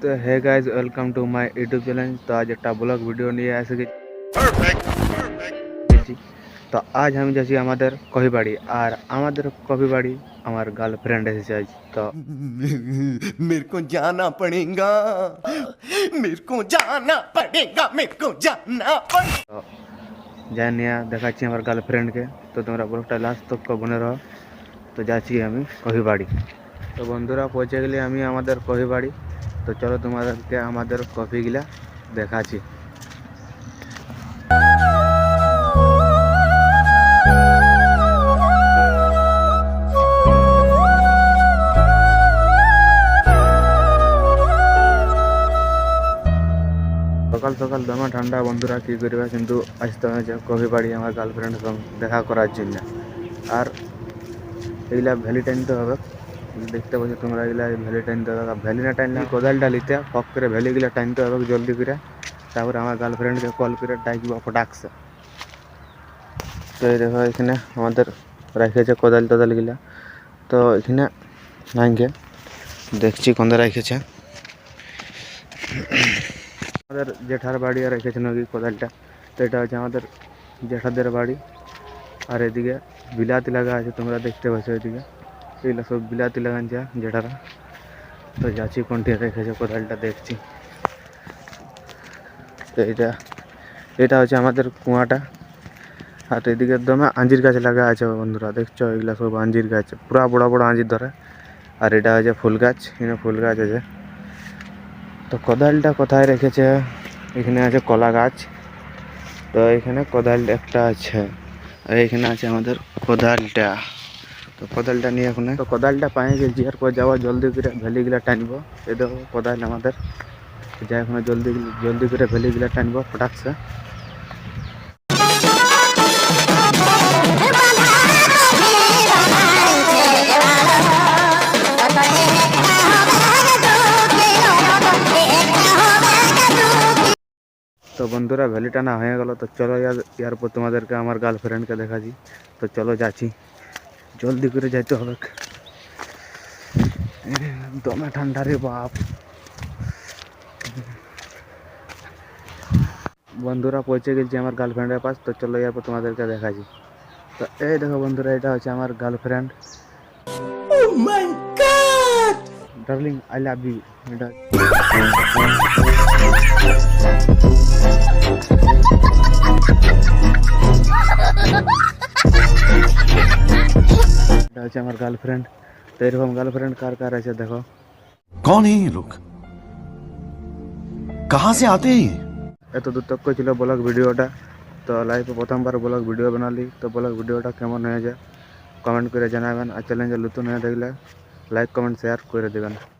তো hey guys welcome to my YouTube channel তো আজ একটা ব্লগ ভিডিও নিয়ে এসে গেছি তো আজ আমি যাচ্ছি আমাদের কহিবাড়ি আর আমাদের কহিবাড়ি আমার গার্লফ্রেন্ড এসেছে আজ তো मेरे को जाना पड़ेगा मेरे को जाना पड़ेगा मेरे को जाना पड़ेगा তো যাই নিয়ে দেখাচ্ছি আমার গার্লফ্রেন্ডকে তো তোমরা ব্লগটা লাস্ট তক বনে রহ তো যাচ্ছি আমি কহিবাড়ি তো বন্ধুরা পৌঁছে গেলে আমি আমাদের কহিবাড়ি তো চলো তোমাদেরকে আমাদের কফিগুলা দেখাচ্ছি। সকাল সকাল দমে ঠান্ডা, বন্ধুরা কী করবে? কিন্তু আসতে হয়েছে কফি বাড়ি আমার গার্লফ্রেন্ডের সঙ্গে দেখা করার জন্য। আর এগুলা ভ্যালি টাইনতে হবে। দেখতে পাচ্ছ তোমরা এগুলা ভ্যালি টাইনতে হবে আর ভ্যালি না টাইনলে কোদালটা নিতে ফক করে ভ্যালিগুলা টাইনতে হবে জলদি করে তারপরে আমার গার্লফ্রেন্ডকে কল করে ডাকবো ফটাকসে তো এই দেখো এখানে আমাদের রেখেছে কোদাল তোদালগুলা তো এখানে নাইকে দেখছি কোনটা রেখেছে আমাদের জেঠার বাড়ি আর রেখেছে নদী কোদালটা তো এটা হচ্ছে আমাদের জেঠাদের বাড়ি আর এদিকে বিলাতি লাগা আছে তোমরা দেখতে পাচ্ছ এদিকে এগুলো সব বিলাতি লাগান যা জেঠারা। তো যাচ্ছি কোনটি রেখেছে কোদালটা দেখছি। তো এটা এটা হচ্ছে আমাদের কুয়াটা। আর এদিকে দমে আঞ্জির গাছ লাগা আছে বন্ধুরা, দেখছ? এগুলো সব আঞ্জির গাছ, পুরা বড় বড় আঞ্জির ধরে। আর এটা হচ্ছে ফুল গাছ, এখানে ফুল গাছ আছে। তো কোদালটা কোথায় রেখেছে? এখানে আছে কলা গাছ। তো এখানে কোদাল একটা আছে। আর এখানে আছে আমাদের কোদালটা। তো কোদালটা নিয়ে এখন তো কোদালটা পায়ে গেছি এরপর যাওয়া জলদি করে ভ্যালিগুলা টানবো এই দেখো কোদাল আমাদের যাই এখন জলদি জলদি করে ভ্যালিগুলা টানবো ফটাকসে তো বন্ধুরা ভ্যালি টানা হয়ে গেল তো চলো ইয়ার এরপর তোমাদেরকে আমার গার্লফ্রেন্ডকে দেখাচ্ছি তো চলো যাচ্ছি জলদি করে যাইতে হবে। দমে ঠান্ডা রে বাপ। বন্ধুরা পৌঁছে গেছি আমার গার্লফ্রেন্ডের পাশ তো চলো এরপর তোমাদেরকে দেখাচ্ছি। তো এই দেখো বন্ধুরা এটা হচ্ছে আমার girlfriend. Darling I love you এটা আছে আমার গার্লফ্রেন্ড তো এরকম গার্লফ্রেন্ড কার কার আছে দেখো। কোন এই লোক কাহা সে আতে এত দূর তক ছিল ব্লগ ভিডিওটা। তো লাইফে প্রথমবার ব্লগ ভিডিও বানালি। তো ব্লগ ভিডিওটা কেমন হয়েছে? কমেন্ট করে জানাবেন। আর চ্যালেঞ্জের নতুন হয়ে দেখলে লাইক কমেন্ট শেয়ার করে দেবেন।